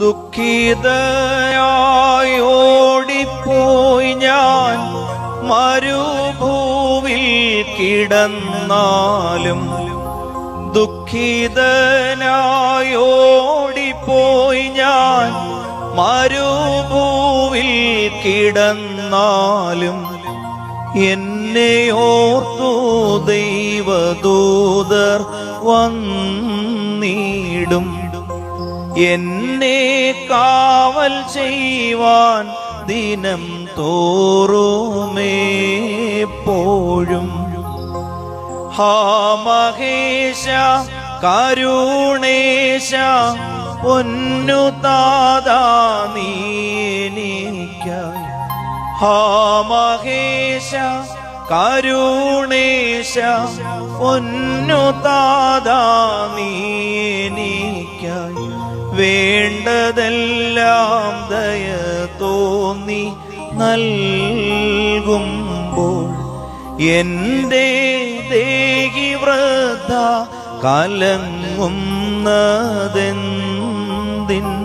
ദുഃഖിതയായി ഓടിപ്പോയി ഞാൻ മരുഭൂവിൽ കിടന്നാലും ദുഃഖിതനായി ഓടിപ്പോയി ഞാൻ മരുഭൂവിൽ കിടന്നാലും എന്നെ ഓർത്തു ദൈവദൂതർ വന്നിടും. എന്നെ കാവൽ ചെയ്യുവാൻ ദിനം തോറുമേപ്പോഴും ഹാ മഹേശ കരുണേശ പൊന്നു താതാ നീനിക്കായി ഹാ മഹേശ കരുണേശ പൊന്നു നീ എനിക്കായി വേണ്ടതെല്ലാം ദയ തോന്നി നൽകുമ്പോൾ എന്റെ ദേഹി വൃദ്ധ കലങ്ങുന്നതെന്തിനാ